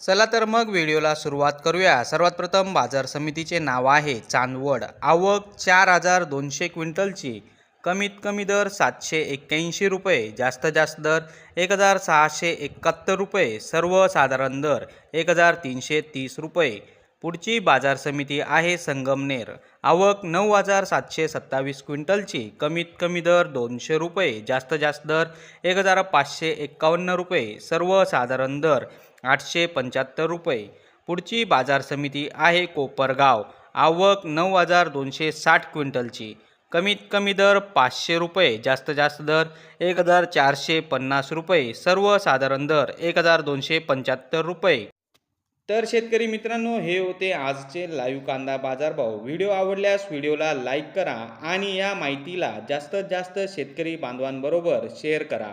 चला तर मग व्हिडिओला सुरुवात करूया. सर्वात प्रथम बाजार समितीचे नाव आहे चांदवड. आवक चार हजार दोनशे क्विंटलची. कमीत कमी दर सातशे एक्क्याऐंशी रुपये जास्त जास्त दर एक हजार सहाशे एकाहत्तर रुपये सर्वसाधारण दर एक हजार तीनशे तीस रुपये. पुढची बाजार समिती आहे संगमनेर. आवक नऊ हजार सातशे सत्तावीस क्विंटलची. कमीत कमी दर दोनशे रुपये जास्त जास्त दर एक हजार पाचशे एक्कावन्न रुपये सर्वसाधारण दर आठशे पंच्याहत्तर रुपये. पुढची बाजार समिती आहे कोपरगाव. आवक नऊ हजार दोनशे साठ क्विंटलची. कमीत कमी दर पाचशे रुपये जास्त जास्त दर एक हजार चारशे पन्नास रुपये सर्वसाधारण दर एक हजार दोनशे पंच्याहत्तर रुपये. तर शेतकरी मित्रांनो हे होते आजचे लाईव्ह कांदा बाजारभाव. व्हिडिओ आवडल्यास व्हिडिओला लाईक करा आणि या माहितीला जास्तीत जास्त शेतकरी बांधवांबरोबर शेअर करा.